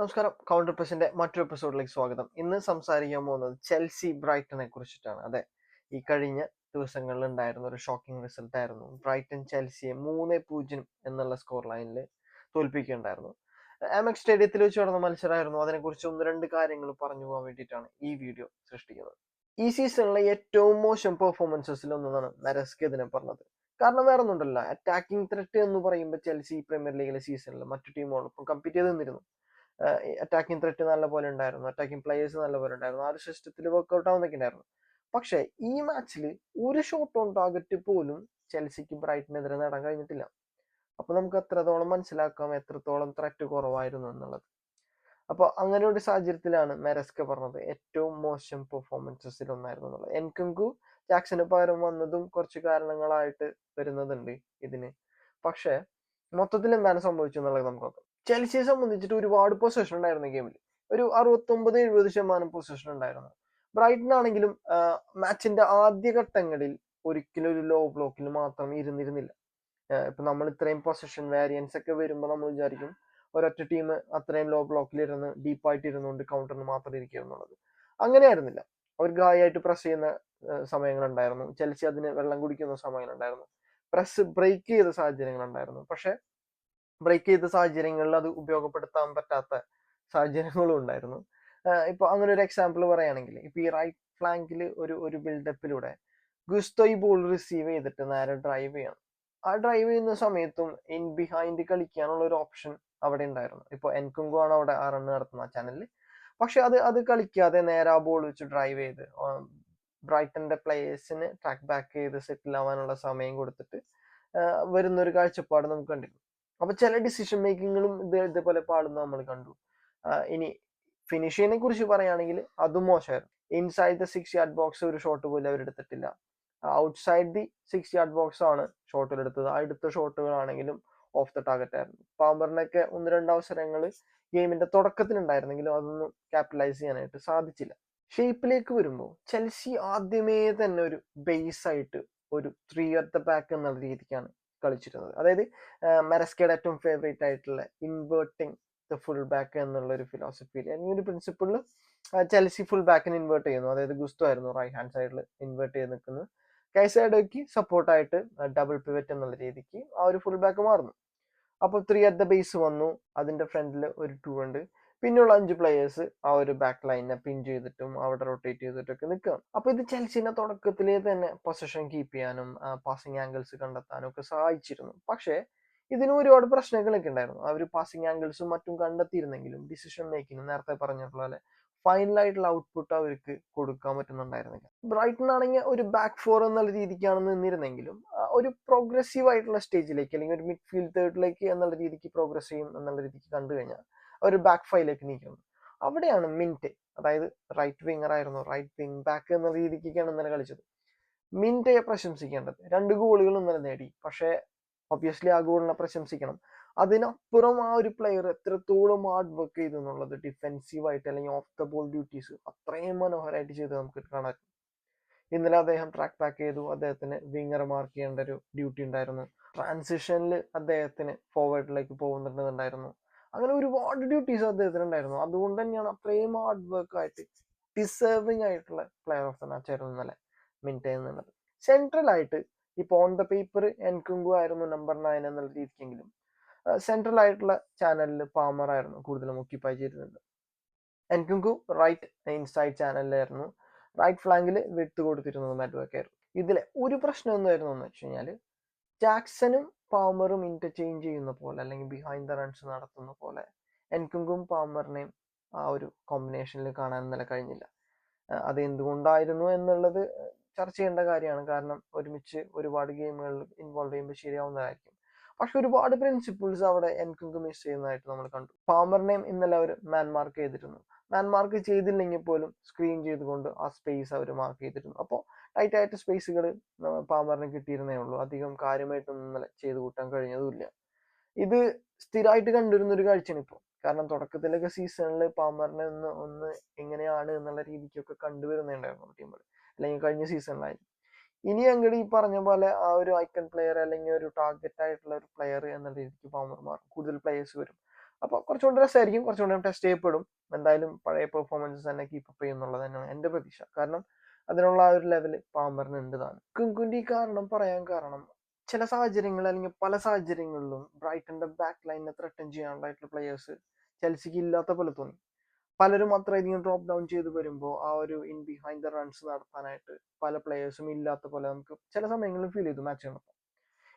നമസ്കാരം. കൗണ്ടർ പ്രസിന്റെ മറ്റൊരു എപ്പിസോഡിലേക്ക് സ്വാഗതം. ഇന്ന് സംസാരിക്കാൻ പോകുന്നത് ചെൽസി ബ്രൈറ്റനെ കുറിച്ചിട്ടാണ്. അതെ ഈ കഴിഞ്ഞ ദിവസങ്ങളിൽ ഉണ്ടായിരുന്ന ഒരു ഷോക്കിംഗ് റിസൾട്ട് ആയിരുന്നു. ബ്രൈറ്റൺ ചെൽസിയെ മൂന്ന് പൂജ്യം എന്നുള്ള സ്കോർ ലൈനിൽ തോൽപ്പിക്കുകയുണ്ടായിരുന്നു. ആമെക്സ് സ്റ്റേഡിയത്തിൽ വെച്ച് നടന്ന മത്സരമായിരുന്നു. അതിനെക്കുറിച്ച് ഒന്ന് രണ്ട് കാര്യങ്ങൾ പറഞ്ഞു പോകാൻ വേണ്ടിയിട്ടാണ് ഈ വീഡിയോ സൃഷ്ടിക്കുന്നത്. ഈ സീസണിലെ ഏറ്റവും മോശം പെർഫോമൻസസിൽ ഒന്നാണ് മെരസ്കി ഇതിനെ പറഞ്ഞത്. കാരണം വേറെ ഒന്നുണ്ടല്ല. അറ്റാക്കിംഗ് ത്രെറ്റ് എന്ന് പറയുമ്പോൾ ചെൽസി പ്രീമിയർ ലീഗിലെ സീസണിൽ മറ്റു ടീമുകളൊപ്പം കമ്പീറ്റ് ചെയ്ത് നിന്നിരുന്നു. അറ്റാക്കിംഗ് ത്രെറ്റ് നല്ല പോലെ ഉണ്ടായിരുന്നു. അറ്റാക്കിംഗ് പ്ലേയേഴ്സ് നല്ല പോലെ ഉണ്ടായിരുന്നു. ആ ഒരു സിസ്റ്റത്തിൽ വർക്ക്ഔട്ട് ആവുന്നൊക്കെ ഉണ്ടായിരുന്നു പക്ഷേ ഈ മാച്ചിൽ ഒരു ഷോട്ട് ഓൺ ടാർഗറ്റ് പോലും ചെൽസിക്ക് ബ്രൈറ്റിനെതിരെ നേടാൻ കഴിഞ്ഞിട്ടില്ല. അപ്പൊ നമുക്ക് എത്രത്തോളം മനസ്സിലാക്കാം? എത്രത്തോളം ത്രെറ്റ് കുറവായിരുന്നു എന്നുള്ളത്. അപ്പോൾ അങ്ങനെ ഒരു സാഹചര്യത്തിലാണ് മെരസ്ക പറഞ്ഞത് ഏറ്റവും മോശം പെർഫോമൻസസിൽ ഒന്നായിരുന്നു എന്നുള്ളത്. എൻകങ്കു ജാക്സന് പകരം വന്നതും കുറച്ച് കാരണങ്ങളായിട്ട് വരുന്നതുണ്ട് ഇതിന്. പക്ഷേ മൊത്തത്തിൽ എന്താണ് സംഭവിച്ചത് എന്നുള്ളത് നമുക്ക് നോക്കാം. ചെൽസിയെ സംബന്ധിച്ചിട്ട് ഒരുപാട് പൊസിഷൻ ഉണ്ടായിരുന്നു ഗെയിമിൽ ഒരു അറുപത്തൊമ്പത് എഴുപത് ശതമാനം പൊസിഷൻ ഉണ്ടായിരുന്നു. ബ്രൈറ്റൺ ആണെങ്കിലും മാച്ചിന്റെ ആദ്യ ഘട്ടങ്ങളിൽ ഒരിക്കലും ഒരു ലോ ബ്ലോക്കിൽ മാത്രം ഇരുന്നിരുന്നില്ല. ഇപ്പൊ നമ്മൾ ഇത്രയും പൊസിഷൻ വേരിയൻസ് ഒക്കെ വരുമ്പോൾ നമ്മൾ വിചാരിക്കും ഒരൊറ്റ ടീം അത്രയും ലോ ബ്ലോക്കിൽ ഇരുന്ന് ഡീപ്പായിട്ട് ഇരുന്നുകൊണ്ട് കൗണ്ടറിന് മാത്രം ഇരിക്കുക എന്നുള്ളത്. അങ്ങനെയായിരുന്നില്ല അവർ ഗായായിട്ട് പ്രസ് ചെയ്യുന്ന സമയങ്ങളുണ്ടായിരുന്നു ചെൽസി അതിന് വെള്ളം കുടിക്കുന്ന സമയങ്ങളുണ്ടായിരുന്നു പ്രസ് ബ്രേക്ക് ചെയ്ത സാഹചര്യങ്ങളുണ്ടായിരുന്നു പക്ഷെ ബ്രേക്ക് ചെയ്ത സാഹചര്യങ്ങളിൽ അത് ഉപയോഗപ്പെടുത്താൻ പറ്റാത്ത സാഹചര്യങ്ങളും ഉണ്ടായിരുന്നു. ഇപ്പൊ അങ്ങനെ ഒരു എക്സാമ്പിൾ പറയുകയാണെങ്കിൽ ഇപ്പൊ ഈ റൈറ്റ് ഫ്ലാങ്കിൽ ഒരു ഒരു ബിൽഡപ്പിലൂടെ ഗുസ്തോ ഈ ബോൾ റിസീവ് ചെയ്തിട്ട് നേരെ ഡ്രൈവ് ചെയ്യണം. ആ ഡ്രൈവ് ചെയ്യുന്ന സമയത്തും ഇൻ ബിഹൈൻഡ് കളിക്കാനുള്ള ഒരു ഓപ്ഷൻ അവിടെ ഉണ്ടായിരുന്നു. ഇപ്പൊ എൻകുങ്കു ആണ് അവിടെ ആ റൺ നടത്തുന്ന ചാനലിൽ പക്ഷെ അത് അത് കളിക്കാതെ നേരെ ആ ബോൾ വെച്ച് ഡ്രൈവ് ചെയ്ത് ബ്രൈറ്റന്റെ പ്ലേയേഴ്സിന് ട്രാക്ക് ബാക്ക് ചെയ്ത് സെറ്റിൽ ആവാനുള്ള സമയം കൊടുത്തിട്ട് വരുന്നൊരു കാഴ്ചപ്പാട് നമുക്ക് കണ്ടിരുന്നു. അപ്പൊ ചില ഡിസിഷൻ മേക്കിങ്ങുകളും ഇത് ഇതേപോലെ പാടുന്ന നമ്മൾ കണ്ടു. ഇനി ഫിനിഷിങ്ങിനെ കുറിച്ച് പറയുകയാണെങ്കിൽ അതും മോശമായിരുന്നു. Inside the six yard box ഒരു ഷോട്ട് പോലും അവരെടുത്തിട്ടില്ല outside the six yard box ആണ് ഷോട്ടിൽ എടുത്തത്. ആ എടുത്ത ഷോട്ടുകളാണെങ്കിലും ഓഫ് ദ ടാർഗറ്റ് ആയിരുന്നു. പാമ്പറിനൊക്കെ ഒന്ന് രണ്ട് അവസരങ്ങൾ ഗെയിമിന്റെ തുടക്കത്തിലുണ്ടായിരുന്നെങ്കിലും അതൊന്നും ക്യാപിറ്റലൈസ് ചെയ്യാനായിട്ട് സാധിച്ചില്ല. ഷേപ്പിലേക്ക് വരുമ്പോൾ ചെൽസി ആദ്യമേ തന്നെ ഒരു ബേസ് ആയിട്ട് ഒരു ത്രീ അറ്റ് ദ ബാക്ക് എന്നുള്ള രീതിക്കാണ് കളിച്ചിരുന്നത്. അതായത് മെറസ്കയുടെ ഏറ്റവും ഫേവറേറ്റ് ആയിട്ടുള്ള ഇൻവേർട്ടിങ് ദ ഫുൾ ബാക്ക് എന്നുള്ള ഒരു ഫിലോസഫിയിൽ അല്ലെങ്കിൽ ഒരു പ്രിൻസിപ്പിളിൽ ചെൽസി ഫുൾ ബാക്കിന് ഇൻവേർട്ട് ചെയ്യുന്നു. അതായത് ഗുസ്തു ആയിരുന്നു റൈറ്റ് ഹാൻഡ് സൈഡിൽ ഇൻവേർട്ട് ചെയ്ത് നിൽക്കുന്നത്. കൈസൈഡോയ്ക്ക് സപ്പോർട്ടായിട്ട് ഡബിൾ പിവറ്റ് എന്നുള്ള രീതിക്ക് ആ ഒരു ഫുൾ ബാക്ക് മാറുന്നു. അപ്പോൾ ത്രീ അറ്റ് ദ ബേസ് വന്നു. അതിന്റെ ഫ്രണ്ടിൽ ഒരു ടൂ ഉണ്ട്. പിന്നെയുള്ള അഞ്ച് പ്ലെയേഴ്സ് ആ ഒരു ബാക്ക് ലൈനെ പിൻ ചെയ്തിട്ടും അവിടെ റൊട്ടേറ്റ് ചെയ്തിട്ടൊക്കെ നിൽക്കുകയാണ് അപ്പോൾ ഇത് ചെൽസിനെ തുടക്കത്തിലേ തന്നെ പൊസിഷൻ കീപ്പ് ചെയ്യാനും പാസിംഗ് ആംഗിൾസ് കണ്ടെത്താനും ഒക്കെ സഹായിച്ചിരുന്നു. പക്ഷേ ഇതിനും ഒരുപാട് പ്രശ്നങ്ങളൊക്കെ ഉണ്ടായിരുന്നു അവർ പാസിംഗ് ആംഗിൾസും മറ്റും കണ്ടെത്തിയിരുന്നെങ്കിലും ഡിസിഷൻ മേക്കിംഗ് നേരത്തെ പറഞ്ഞിട്ടുള്ള പോലെ ഫൈനൽ ആയിട്ടുള്ള ഔട്ട്പുട്ട് അവർക്ക് കൊടുക്കാൻ പറ്റുന്നുണ്ടായിരുന്നില്ല. ബ്രൈറ്റൺ ആണെങ്കിൽ ഒരു ബാക്ക് ഫോർ എന്നുള്ള രീതിക്കാണ് നിന്നിരുന്നെങ്കിലും ഒരു പ്രോഗ്രസീവ് ആയിട്ടുള്ള സ്റ്റേജിലേക്ക് അല്ലെങ്കിൽ ഒരു മിഡ് ഫീൽഡ് തേർഡിലേക്ക് എന്നുള്ള രീതിക്ക് പ്രോഗ്രസ് ചെയ്യും എന്നുള്ള രീതിക്ക് കണ്ടു കഴിഞ്ഞാൽ ഒരു ബാക്ക് ഫൈലേക്ക് നീക്കുന്നത് അവിടെയാണ് മിന്റ് അതായത് റൈറ്റ് വിങ്ങർ ആയിരുന്നു റൈറ്റ് വിങ് ബാക്ക് എന്ന രീതിക്കൊക്കെയാണ് ഇന്നലെ കളിച്ചത്. മിന്റയെ പ്രശംസിക്കേണ്ടത്. രണ്ട് ഗോളുകൾ ഇന്നലെ നേടി. പക്ഷേ ഒബ്വിയസ്ലി ആ ഗോളിനെ പ്രശംസിക്കണം. അതിനപ്പുറം ആ ഒരു പ്ലെയർ എത്രത്തോളം ഹാർഡ് വർക്ക് ചെയ്തു എന്നുള്ളത് ഡിഫെൻസീവായിട്ട് അല്ലെങ്കിൽ ഓഫ് ദ ബോൾ ഡ്യൂട്ടീസ് അത്രയും മനോഹരമായിട്ട് ചെയ്ത് നമുക്ക് കാണാൻ. ഇന്നലെ അദ്ദേഹം ട്രാക്ക് ബാക്ക് ചെയ്തു. അദ്ദേഹത്തിന് വിങ്ങർ മാർക്ക് ചെയ്യേണ്ട ഒരു ഡ്യൂട്ടി ഉണ്ടായിരുന്നു. ട്രാൻസിഷനിൽ അദ്ദേഹത്തിന് ഫോർവേഡിലേക്ക് പോകുന്നുണ്ടായിരുന്നു അങ്ങനെ ഒരുപാട് ഡ്യൂട്ടീസ് അദ്ദേഹത്തിന് ഉണ്ടായിരുന്നു അതുകൊണ്ട് തന്നെയാണ് അത്രയും ഹാർഡ് വർക്ക് ആയിട്ട് ഡിസേർവിങ് ആയിട്ടുള്ള പ്ലെയർ ഓഫ് ദ മാച്ച് ആയിരുന്നു ഇന്നലെ മിന്റേ എന്നുള്ളത്. സെൻട്രൽ ആയിട്ട് ഇപ്പോൾ ഓൺ ദ പേപ്പർ എൻകുങ്കു ആയിരുന്നു നമ്പർ നയൻ എന്നുള്ള രീതിക്കെങ്കിലും സെൻട്രൽ ആയിട്ടുള്ള ചാനലിൽ പാമർ ആയിരുന്നു കൂടുതലും ഒക്യുപ്പൈ ചെയ്തിരുന്നത്. എൻകുങ്കു റൈറ്റ് ഇൻസൈഡ് ചാനലിലായിരുന്നു റൈറ്റ് ഫ്ലാങ്കിൽ വിട്ട് കൊടുത്തിരുന്നത് ആയിരുന്നു. ഇതിലെ ഒരു പ്രശ്നം എന്തായിരുന്നു എന്ന് വെച്ച് കഴിഞ്ഞാൽ ജാക്സനും പാമറും ഇന്റർചേഞ്ച് ചെയ്യുന്ന പോലെ അല്ലെങ്കിൽ ബിഹൈൻഡ് ദ റൺസ് നടത്തുന്ന പോലെ എൻകുങ്കും പാമറിനെയും ആ ഒരു കോമ്പിനേഷനിൽ കാണാൻ ഇന്നലെ കഴിഞ്ഞില്ല. അത് എന്തുകൊണ്ടായിരുന്നു എന്നുള്ളത് ചർച്ച ചെയ്യേണ്ട കാര്യമാണ്. കാരണം ഒരുമിച്ച് ഒരുപാട് ഗെയിമുകളിൽ ഇൻവോൾവ് ചെയ്യുമ്പോൾ ശരിയാവുന്നതായിരിക്കും. പക്ഷെ ഒരുപാട് പ്രിൻസിപ്പിൾസ് അവിടെ എൻകുങ്ക് മിസ് ചെയ്യുന്നതായിട്ട് നമ്മൾ കണ്ടു. പാമറിനെയും ഇന്നലെ അവർ മാൻമാർക്ക് ചെയ്തിരുന്നു. മാൻമാർക്ക് ചെയ്തില്ലെങ്കിൽ പോലും സ്ക്രീൻ ചെയ്തുകൊണ്ട് ആ സ്പേസ് അവർ മാർക്ക് ചെയ്തിരുന്നു. അപ്പോൾ ടൈറ്റ് ആയിട്ട് സ്പേസുകൾ പാമറിന് കിട്ടിയിരുന്നേ ഉള്ളൂ. അധികം കാര്യമായിട്ടൊന്നും ഇന്നലെ ചെയ്ത് കൂട്ടാൻ കഴിഞ്ഞതുമില്ല. ഇത് സ്ഥിരമായിട്ട് കണ്ടിരുന്ന ഒരു കാഴ്ചയാണ് ഇപ്പോൾ കാരണം തുടക്കത്തിലൊക്കെ സീസണിൽ പാമറിനെ ഒന്ന് ഒന്ന് എങ്ങനെയാണ് എന്നുള്ള രീതിക്കൊക്കെ കണ്ടുവരുന്നുണ്ടായിരുന്നു ടീമുകൾ അല്ലെങ്കിൽ കഴിഞ്ഞ സീസണിലായിരുന്നു ഇനി അങ്ങോട്ട് ഈ പറഞ്ഞ പോലെ ആ ഒരു ഐക്കൺ പ്ലെയർ അല്ലെങ്കിൽ ഒരു ടാർഗറ്റ് ആയിട്ടുള്ള ഒരു പ്ലെയർ എന്ന രീതിക്ക് മാറും. കൂടുതൽ പ്ലേയേഴ്സ് വരും. അപ്പോൾ കുറച്ചുകൂടി രസമായിരിക്കും കുറച്ചുകൂടി ടെസ്റ്റ് ചെയ്യപ്പെടും. എന്തായാലും പഴയ പെർഫോമൻസസ് തന്നെ കീപ്പപ്പ് ചെയ്യുന്നുള്ളത് തന്നെയാണ് എന്റെ പ്രതീക്ഷ. കാരണം അതിനുള്ള ആ ഒരു ലെവൽ പാമ്പറിന് ഉണ്ട് താനും. കാരണം പറയാൻ കാരണം ചില സാഹചര്യങ്ങൾ അല്ലെങ്കിൽ പല സാഹചര്യങ്ങളിലും ബ്രൈറ്റന്റെ ബാക്ക് ലൈനിനെ ത്രട്ടൻ ചെയ്യാനുള്ളതായിട്ടുള്ള പ്ലേയേഴ്സ് ചെൽസിക്ക് ഇല്ലാത്ത പോലെ തോന്നി. പലരും അത്രയധികം ഡ്രോപ്പ് ഡൗൺ ചെയ്ത് വരുമ്പോൾ ആ ഒരു ഇൻ ബിഹൈൻഡ് ദ റൺസ് നടത്താനായിട്ട് പല പ്ലേയേഴ്സും ഇല്ലാത്ത പോലെ നമുക്ക് ചില സമയങ്ങളിൽ ഫീൽ ചെയ്തു മാച്ച് കണ്ടപ്പോൾ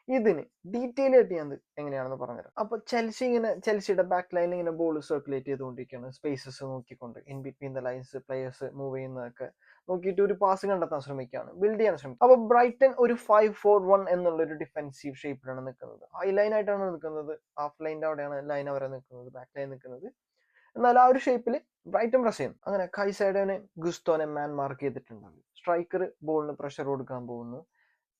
ഇതിന് ഡീറ്റെയിൽ ആയിട്ട് ഞാൻ എങ്ങനെയാണെന്ന് പറഞ്ഞുതരാം. അപ്പൊ ചെൽസി ഇങ്ങനെ ചെൽസിയുടെ ബാക്ക് ലൈനിൽ ഇങ്ങനെ ബോൾ സർക്കുലേറ്റ് ചെയ്തുകൊണ്ടിരിക്കുകയാണ്. സ്പേസസ് നോക്കിക്കൊണ്ട് in between the lines players move ചെയ്യുന്നതൊക്കെ നോക്കിയിട്ട് ഒരു പാസ് കണ്ടെത്താൻ ശ്രമിക്കുകയാണ്. ബിൽഡ് ചെയ്യാൻ ശ്രമിക്കും അപ്പൊ ബ്രൈറ്റൺ ഒരു ഫൈവ് ഫോർ വൺ എന്നുള്ള ഒരു ഡിഫൻസീവ് ഷേപ്പിലാണ് നിൽക്കുന്നത്. ഹൈ ലൈൻ ആയിട്ടാണ് നിൽക്കുന്നത്. ഹാഫ് ലൈന്റെ അവിടെയാണ് ലൈൻ അവരെ നിൽക്കുന്നത്. ബാക്ക് ലൈൻ നിൽക്കുന്നത്. എന്നാൽ ആ ഒരു ഷേപ്പിൽ ബ്രൈറ്റൺ പ്രസ് ചെയ്യും അങ്ങനെ കൈസൈഡനെ ഗുസ്തോനെ മാൻ മാർക്ക് ചെയ്തിട്ടുണ്ടാവും സ്ട്രൈക്കർ ബോളിന് പ്രഷർ കൊടുക്കാൻ പോകുന്നു.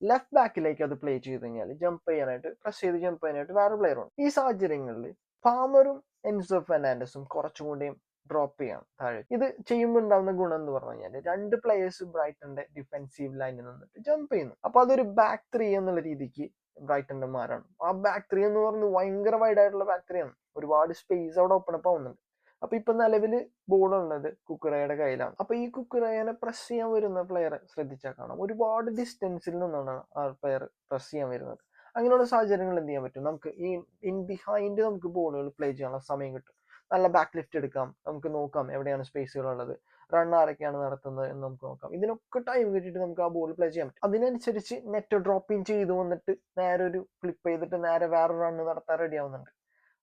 ലെഫ്റ്റ് ബാക്കിലേക്ക് അത് പ്ലേ ചെയ്ത് കഴിഞ്ഞാൽ ജമ്പ് ചെയ്യാനായിട്ട് പ്രസ് ചെയ്ത് ജമ്പ് ചെയ്യാനായിട്ട് വേറെ പ്ലെയർ ഉണ്ട്. ഈ സാഹചര്യങ്ങളിൽ ഫാമറും എൻസോ ഫെർണാൻഡസും കുറച്ചും കൂടിയും ഡ്രോപ്പ് ചെയ്യണം താഴെ ഇത് ചെയ്യുമ്പോൾ ഉണ്ടാവുന്ന ഗുണം എന്ന് പറഞ്ഞു കഴിഞ്ഞാൽ രണ്ട് പ്ലേയേഴ്സ് ബ്രൈറ്റന്റെ ഡിഫൻസീവ് ലൈനിൽ നിന്നിട്ട് ജമ്പ് ചെയ്യുന്നു. അപ്പൊ അതൊരു ബാക്ക് ത്രീ എന്നുള്ള രീതിക്ക് ബ്രൈറ്റന്റെ മാറാണ് ആ ബാക്ക് ത്രീ എന്ന് പറയുന്നത് ഭയങ്കര വൈഡ് ആയിട്ടുള്ള ബാക്ക് ത്രീ ആണ്. ഒരുപാട് സ്പേസ് അവിടെ ഓപ്പൺ അപ്പ് ആവുന്നുണ്ട്. അപ്പൊ ഇപ്പൊ നിലവിൽ ബോളുള്ളത് കുക്കുറയുടെ കയ്യിലാണ്. അപ്പൊ ഈ കുക്കുറയനെ പ്രസ് ചെയ്യാൻ വരുന്ന പ്ലെയറെ ശ്രദ്ധിച്ചാൽ കാണാം. ഒരുപാട് ഡിസ്റ്റൻസിൽ നിന്നാണ് ആ പ്ലെയർ പ്രസ് ചെയ്യാൻ വരുന്നത്. അങ്ങനെയുള്ള സാഹചര്യങ്ങൾ എന്ത് ചെയ്യാൻ പറ്റും? നമുക്ക് ഈ ഇൻ ബിഹൈൻഡ് നമുക്ക് ബോളുകൾ പ്ലേ ചെയ്യാനുള്ള സമയം കിട്ടും. നല്ല ബാക്ക് ലിഫ്റ്റ് എടുക്കാം. നമുക്ക് നോക്കാം എവിടെയാണ് സ്പേസുകൾ ഉള്ളത്. റൺ ആരൊക്കെയാണ് നടത്തുന്നത് എന്ന് നമുക്ക് നോക്കാം. ഇതിനൊക്കെ ടൈം കിട്ടിയിട്ട് നമുക്ക് ആ ബോൾ പ്ലേ ചെയ്യാൻ പറ്റും. അതിനനുസരിച്ച് നെറ്റ് ഡ്രോപ്പിംഗ് ചെയ്ത് വന്നിട്ട് നേരെ ഒരു ഫ്ലിപ്പ് ചെയ്തിട്ട് നേരെ വേറെ റണ്ണ് നടത്താൻ റെഡി ആവുന്നുണ്ട്.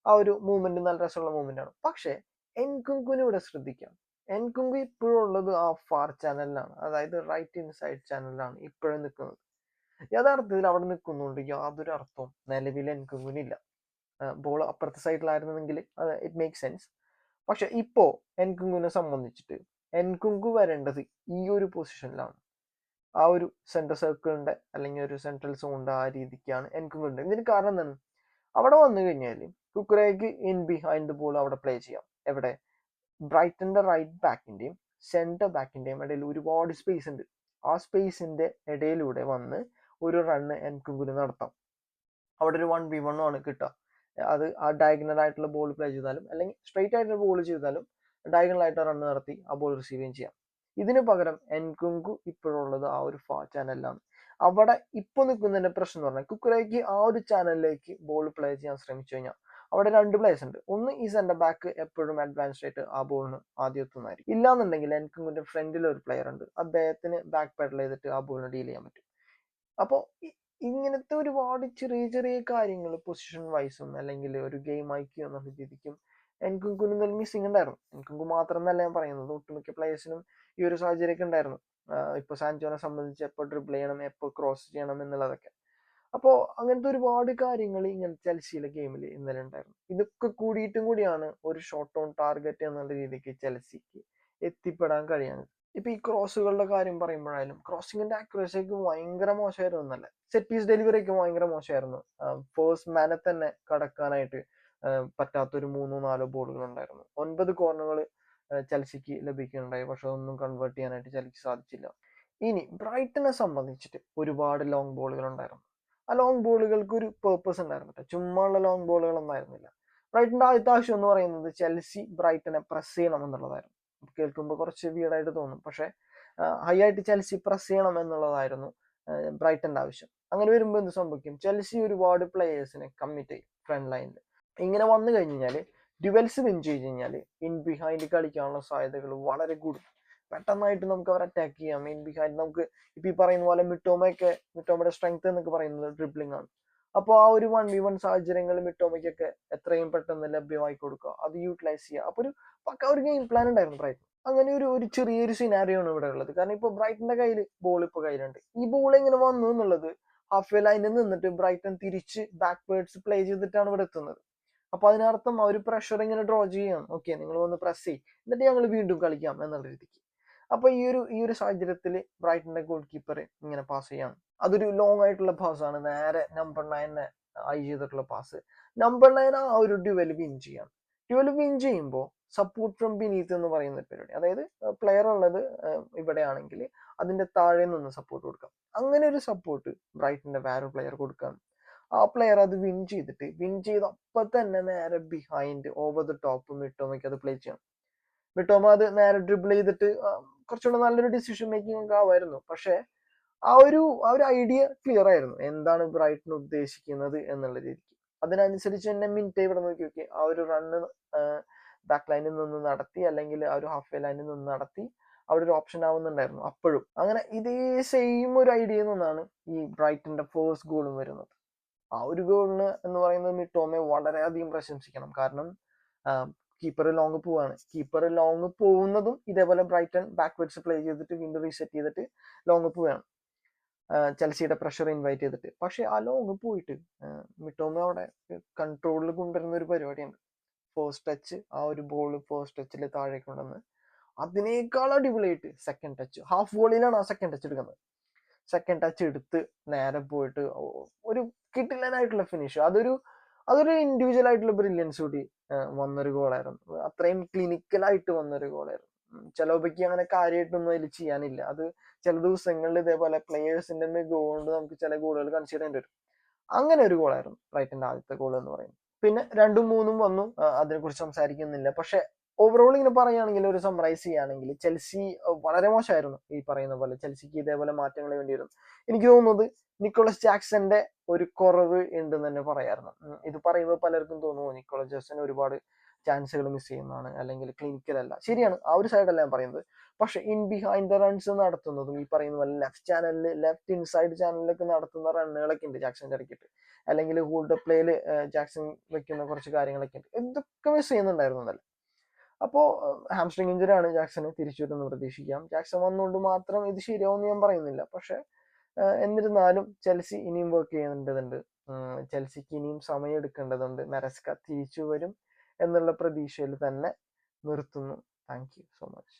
ആ ഒരു മൂവ്മെന്റ് നല്ല രസമുള്ള മൂവ്മെന്റ് ആണ്. പക്ഷേ എൻകുങ്കുവിനെ ഇവിടെ ശ്രദ്ധിക്കാം. എൻകുങ്കു ഇപ്പോഴും ഉള്ളത് ആ ഫാർ ചാനലിലാണ് അതായത് റൈറ്റ് ഇൻസൈഡ് ചാനലിലാണ് ഇപ്പോഴും നിൽക്കുന്നത് യഥാർത്ഥത്തിൽ അവിടെ നിൽക്കുന്നുണ്ട് യാതൊരു അർത്ഥവും നിലവിൽ എൻകുങ്കുവിനില്ല. ബോൾ അപ്പുറത്തെ സൈഡിലായിരുന്നെങ്കിൽ ഇറ്റ് മേക്ക് സെൻസ് പക്ഷെ ഇപ്പോ എൻകുങ്കുവിനെ സംബന്ധിച്ചിട്ട് എൻകുങ്കു വരേണ്ടത് ഈ ഒരു പൊസിഷനിലാണ് ആ ഒരു സെൻട്രൽ സർക്കിളിന്റെ അല്ലെങ്കിൽ ഒരു സെൻട്രൽ സോണിന്റെ ആ രീതിക്കാണ് എൻകുങ്കുണ്ട് ഇതിന് കാരണം എന്താണ്? അവിടെ വന്നു കഴിഞ്ഞാൽ കുക്കറേക്ക് ഇൻ ബിഹൈൻഡ് ബോൾ അവിടെ പ്ലേ ചെയ്യാം. എവിടെ? ബ്രൈറ്റന്റെ റൈറ്റ് ബാക്കിന്റെയും സെന്റർ ബാക്കിന്റെയും ഇടയിൽ ഒരുപാട് സ്പേസ് ഉണ്ട്. ആ സ്പേസിന്റെ ഇടയിലൂടെ വന്ന് ഒരു റണ്ണ് എൻകുങ്കുന് നടത്താം. അവിടെ ഒരു വൺ ബി വൺ ആണ് കിട്ടുക. അത് ആ ഡയഗണൽ ആയിട്ടുള്ള ബോൾ പ്ലേ ചെയ്താലും അല്ലെങ്കിൽ സ്ട്രെയിറ്റ് ആയിട്ടുള്ള ബോൾ ചെയ്താലും ഡയഗണൽ ആയിട്ട് റണ്ണ് നടത്തി ആ ബോൾ റിസീവ് ചെയ്യുകയും ചെയ്യാം. ഇതിന് പകരം എൻകുങ്കു ഇപ്പോഴുള്ളത് ആ ഒരു ഫാ ചാനലിലാണ് അവിടെ ഇപ്പൊ നിൽക്കുന്നതിന്റെ പ്രശ്നം എന്ന് പറഞ്ഞാൽ കുക്കറേക്ക് ആ ഒരു ചാനലിലേക്ക് ബോൾ പ്ലേ ചെയ്യാൻ ശ്രമിച്ചു കഴിഞ്ഞാൽ അവിടെ രണ്ട് പ്ലേസ് ഉണ്ട്. ഒന്ന് ഈ സെന്റർ ബാക്ക് എപ്പോഴും അഡ്വാൻസ്ഡ് ആയിട്ട് ആ ബോളിന് ആദ്യം എത്തുന്നതായിരിക്കും ഇല്ലാന്നുണ്ടെങ്കിൽ കൊണ്ട് ഫ്രണ്ടിൽ ഒരു പ്ലെയർ ഉണ്ട്. അദ്ദേഹത്തിന് ബാക്ക് പെഡൽ ചെയ്തിട്ട് ആ ബോളിന് ഡീൽ ചെയ്യാൻ പറ്റും. അപ്പോൾ ഇങ്ങനത്തെ ഒരുപാട് ചെറിയ ചെറിയ കാര്യങ്ങൾ പൊസിഷൻ വൈസും അല്ലെങ്കിൽ ഒരു ഗെയിം ഐക്യൂ എന്ന രീതിക്കും എൻകുങ്കിന് എന്തെങ്കിലും മിസ്സിംഗ് ഉണ്ടായിരുന്നു. എൻകുങ്കു മാത്രം എന്നല്ല ഞാൻ പറയുന്നത്. ഒട്ടുമിക്ക പ്ലേയേഴ്സിനും ഈ ഒരു സാഹചര്യമൊക്കെ ഉണ്ടായിരുന്നു. ഇപ്പൊ സാൻജോനെ സംബന്ധിച്ച് എപ്പോൾ ഡ്രിബിൾ ചെയ്യണം എപ്പോൾ ക്രോസ് ചെയ്യണം എന്നുള്ളതൊക്കെ. അപ്പോൾ അങ്ങനത്തെ ഒരുപാട് കാര്യങ്ങൾ ഇങ്ങനെ ചെൽസിയിലെ ഗെയിമിൽ ഇന്നലെ ഉണ്ടായിരുന്നു ഇതൊക്കെ കൂടിയിട്ടും കൂടിയാണ് ഒരു ഷോർട്ട് ഓൺ ടാർഗറ്റ് എന്നുള്ള രീതിക്ക് ചെൽസിക്ക് എത്തിപ്പെടാൻ കഴിയാൻ ഇപ്പൊ ഈ ക്രോസുകളുടെ കാര്യം പറയുമ്പോഴായാലും ക്രോസിങ്ങിന്റെ ആക്യുറസി ഒക്കെ ഭയങ്കര മോശമായിരുന്നു എന്നല്ല സെറ്റ് പീസ് ഡെലിവറി ഒക്കെ ഭയങ്കര മോശമായിരുന്നു ഫേസ്റ്റ് മാനെ തന്നെ കടക്കാനായിട്ട് പറ്റാത്തൊരു മൂന്നോ നാലോ ബോളുകൾ ഉണ്ടായിരുന്നു. ഒൻപത് കോർണറുകൾ ചെൽസിക്ക് ലഭിക്കുന്നുണ്ടായി. പക്ഷെ അതൊന്നും കൺവേർട്ട് ചെയ്യാനായിട്ട് ചെൽസിക്ക് സാധിച്ചില്ല. ഇനി ബ്രൈറ്റനെ സംബന്ധിച്ചിട്ട് ഒരുപാട് ലോങ് ബോളുകൾ ഉണ്ടായിരുന്നു. ആ ലോങ് ബോളുകൾക്ക് ഒരു പേർപ്പസ് ഉണ്ടായിരുന്നു ചുമ്മാ ഉള്ള ലോങ് ബോളുകളൊന്നും ആയിരുന്നില്ല. ബ്രൈറ്റന്റെ ആദ്യത്തെ ആവശ്യം എന്ന് പറയുന്നത് ചെൽസി ബ്രൈറ്റനെ പ്രസ് ചെയ്യണം എന്നുള്ളതായിരുന്നു. കേൾക്കുമ്പോൾ കുറച്ച് വീടായിട്ട് തോന്നും. പക്ഷെ ഹൈ ആയിട്ട് ചെൽസി പ്രസ് ചെയ്യണം എന്നുള്ളതായിരുന്നു ബ്രൈറ്റന്റെ ആവശ്യം. അങ്ങനെ വരുമ്പോൾ എന്ത് സംഭവിക്കും? ചെൽസി ഒരുപാട് പ്ലേയേഴ്സിനെ കമ്മിറ്റ് ചെയ്യും ഫ്രണ്ട് ലൈനിൽ ഇങ്ങനെ വന്നു കഴിഞ്ഞ് കഴിഞ്ഞാൽ ഡ്യുവൽസ് വിൻ ചെയ്ത് കഴിഞ്ഞാൽ ഇൻ ബിഹൈൻഡ് കളിക്കാനുള്ള സാധ്യതകൾ വളരെ കൂടും. പെട്ടെന്നായിട്ട് നമുക്ക് അവർ അറ്റാക്ക് ചെയ്യാം. മെയിൻ ബിഹൈൻഡ് നമുക്ക് ഇപ്പൊ ഈ പറയുന്ന പോലെ മിട്ടോമയൊക്കെ മിട്ടോമയുടെ സ്ട്രെങ്ത് എന്നൊക്കെ പറയുന്നത് ഡ്രിബ്ലിംഗ് ആണ്. അപ്പോൾ ആ ഒരു വൺ വി വൺ സാഹചര്യങ്ങൾ മിട്ടോമയ്ക്കൊക്കെ എത്രയും പെട്ടെന്ന് ലഭ്യമായി കൊടുക്കുക. അത് യൂട്ടിലൈസ് ചെയ്യുക. അപ്പൊ ഒരു പക്ക ഒരു ഗെയിം പ്ലാൻ ഉണ്ടായിരുന്നു ബ്രൈറ്റ്. അങ്ങനെ ഒരു ഒരു ചെറിയൊരു സിനാരിയോ ആണ് ഇവിടെ ഉള്ളത്. കാരണം ഇപ്പൊ ബ്രൈറ്റന്റെ കയ്യിൽ ബോൾ ഇപ്പൊ കയ്യിലുണ്ട്. ഈ ബോൾ എങ്ങനെ വന്നു എന്നുള്ളത് ഹാഫ് വേ ലൈനിൽ നിന്നിട്ട് ബ്രൈറ്റൺ തിരിച്ച് ബാക്ക്വേർഡ്സ് പ്ലേ ചെയ്തിട്ടാണ് ഇവിടെ എത്തുന്നത്. അപ്പൊ അതിനർത്ഥം ആ ഒരു പ്രഷർ ഇങ്ങനെ ഡ്രോ ചെയ്യാം ഓക്കെ നിങ്ങൾ വന്ന് പ്രസ് ചെയ്യും. എന്നിട്ട് ഞങ്ങൾ വീണ്ടും കളിക്കാം എന്നുള്ള രീതിക്ക്. അപ്പൊ ഈ ഒരു ഈ ഒരു സാഹചര്യത്തിൽ ബ്രൈറ്റന്റെ ഗോൾ കീപ്പർ ഇങ്ങനെ പാസ് ചെയ്യാണ്. അതൊരു ലോങ് ആയിട്ടുള്ള പാസ് ആണ്. നേരെ നമ്പർ നയനെ ഐ ചെയ്തിട്ടുള്ള പാസ് നമ്പർ നയൻ ആ ഒരു ഡ്യുവൽ വിൻ ചെയ്യാം ഡ്യുവൽ വിൻ ചെയ്യുമ്പോൾ സപ്പോർട്ട് ഫ്രം ബിനീത്ത് എന്ന് പറയുന്ന പരിപാടി അതായത് പ്ലെയർ ഉള്ളത് ഇവിടെ ആണെങ്കിൽ അതിന്റെ താഴെ നിന്ന് സപ്പോർട്ട് കൊടുക്കാം. അങ്ങനെ ഒരു സപ്പോർട്ട് ബ്രൈറ്റിന്റെ വേറെ പ്ലെയർ കൊടുക്കാം ആ പ്ലെയർ അത് വിൻ ചെയ്തിട്ട് വിൻ ചെയ്ത് അപ്പം തന്നെ നേരെ ബിഹൈൻഡ് ഓവർ ദ ടോപ്പ് മിട്ടോമയ്ക്ക് അത് പ്ലേ ചെയ്യണം. മിട്ടോമ അത് നേരെ ഡ്രിബിൾ ചെയ്തിട്ട് കുറച്ചുകൂടെ നല്ലൊരു ഡിസിഷൻ മേക്കിംഗ് ഒക്കെ ആവായിരുന്നു. പക്ഷെ ആ ഒരു ആ ഒരു ഐഡിയ ക്ലിയർ ആയിരുന്നു. എന്താണ് ബ്രൈറ്റൺ ഉദ്ദേശിക്കുന്നത് എന്നുള്ള രീതിക്ക്. അതിനനുസരിച്ച് തന്നെ മിനിറ്റ് ഇവിടെ നോക്കി നോക്കി ആ ഒരു റണ്ണ് ബാക്ക് ലൈനിൽ നിന്ന് നടത്തി അല്ലെങ്കിൽ ആ ഒരു ഹാഫ് വേ ലൈനിൽ നിന്ന് നടത്തി അവിടെ ഒരു ഓപ്ഷൻ ആവുന്നുണ്ടായിരുന്നു അപ്പോഴും. അങ്ങനെ ഇതേ സെയിം ഒരു ഐഡിയയിൽ നിന്നാണ് ഈ ബ്രൈറ്റന്റെ ഫേസ്റ്റ് ഗോളും വരുന്നത്. ആ ഒരു ഗോളിന് എന്ന് പറയുന്നത് മിട്ടോമെ വളരെയധികം പ്രശംസിക്കണം. കാരണം കീപ്പർ ലോങ് പോവാണ്. കീപ്പർ ലോങ് പോകുന്നതും ഇതേപോലെ ബ്രൈറ്റൺ ബാക്ക്വേർഡ്സ് പ്ലേ ചെയ്തിട്ട് വീണ്ടും റീസെറ്റ് ചെയ്തിട്ട് ലോങ് പോവുകയാണ് ചെൽസിയുടെ പ്രഷർ ഇൻവൈറ്റ് ചെയ്തിട്ട്. പക്ഷെ ആ ലോങ് പോയിട്ട് മിട്ടോമ അവിടെ കൺട്രോളിൽ കൊണ്ടുവരുന്ന ഒരു പരിപാടിയുണ്ട്. ഫസ്റ്റ് ടച്ച് ആ ഒരു ബോൾ ഫസ്റ്റ് ടച്ചിൽ താഴേക്ക് കൊണ്ടുവന്ന് അതിനേക്കാൾ അടിപൊളിയായിട്ട് സെക്കൻഡ് ടച്ച് ഹാഫ് വോളിയിലാണ് ആ സെക്കൻഡ് ടച്ച് എടുക്കുന്നത്. സെക്കൻഡ് ടച്ച് എടുത്ത് നേരെ പോയിട്ട് ഒരു കിട്ടില്ലാനായിട്ടുള്ള ഫിനിഷ് അതൊരു അതൊരു ഇൻഡിവിജ്വൽ ആയിട്ടുള്ള ബ്രില്യൻസ് കൂടി വന്നൊരു ഗോളായിരുന്നു അത്രയും ക്ലിനിക്കലായിട്ട് വന്നൊരു ഗോളായിരുന്നു ചിലവയ്ക്ക് അങ്ങനെ കാര്യമായിട്ടൊന്നും അതിൽ ചെയ്യാനില്ല. അത് ചില ദിവസങ്ങളിൽ ഇതേപോലെ പ്ലേയേഴ്സിന്റെ ഗോൾ കൊണ്ട് നമുക്ക് ചില ഗോളുകൾ കൺസിഡർ ചെയ്യേണ്ടി വരും. അങ്ങനെ ഒരു ഗോളായിരുന്നു റൈറ്റിന്റെ ആദ്യത്തെ ഗോൾ എന്ന് പറയുന്നത്. പിന്നെ രണ്ടും മൂന്നും വന്നു. അതിനെക്കുറിച്ച് സംസാരിക്കുന്നില്ല. പക്ഷെ ഓവറോൾ ഇങ്ങനെ പറയുകയാണെങ്കിൽ ഒരു സമറൈസ് ചെയ്യുകയാണെങ്കിൽ ചെൽസി വളരെ മോശമായിരുന്നു ഈ പറയുന്ന പോലെ. ചെൽസിക്ക് ഇതേപോലെ മാറ്റങ്ങൾ വേണ്ടി വരും. എനിക്ക് തോന്നുന്നത് നിക്കോളസ് ജാക്സന്റെ ഒരു കുറവ് ഉണ്ടെന്ന് തന്നെ പറയാറുണ്ട് ഇത് പറയുമ്പോൾ പലർക്കും തോന്നുന്നു നിക്കോളസ് ജാക്സൺ ഒരുപാട് ചാൻസുകൾ മിസ് ചെയ്യുന്നതാണ് അല്ലെങ്കിൽ ക്ലിനിക്കൽ അല്ല ശരിയാണ് ആ ഒരു സൈഡല്ല ഞാൻ പറയുന്നത്. പക്ഷെ ഇൻ ബിഹൈൻഡ് ദ റൺസ് നടത്തുന്നതും ഈ പറയുന്ന പോലെ ലെഫ്റ്റ് ചാനലിൽ ലെഫ്റ്റ് ഇൻസൈഡ് ചാനലിലൊക്കെ നടത്തുന്ന റണ്ണുകളൊക്കെ ഉണ്ട് ജാക്സന്റെ ഇടയ്ക്കിട്ട്. അല്ലെങ്കിൽ ഹോൾഡ് പ്ലേയിൽ ജാക്സൺ വെക്കുന്ന കുറച്ച് കാര്യങ്ങളൊക്കെ ഉണ്ട്. ഇതൊക്കെ മിസ് ചെയ്യുന്നുണ്ടായിരുന്നു എന്നല്ല അപ്പോൾ ഹാംസ്ട്രിങ് ഇഞ്ചുറി ആണ് ജാക്സന് തിരിച്ചു വരുമെന്ന് പ്രതീക്ഷിക്കാം. ജാക്സൺ വന്നുകൊണ്ട് മാത്രം ഇത് ശരിയാവുമെന്ന് ഞാൻ പറയുന്നില്ല. പക്ഷെ എന്നിരുന്നാലും ചെൽസി ഇനിയും വർക്ക് ചെയ്യേണ്ടതുണ്ട് ചെൽസിക്ക് ഇനിയും സമയം എടുക്കേണ്ടതുണ്ട്. മെറസ്ക തിരിച്ചു വരും എന്നുള്ള പ്രതീക്ഷയിൽ തന്നെ നിർത്തുന്നു. Thank you so much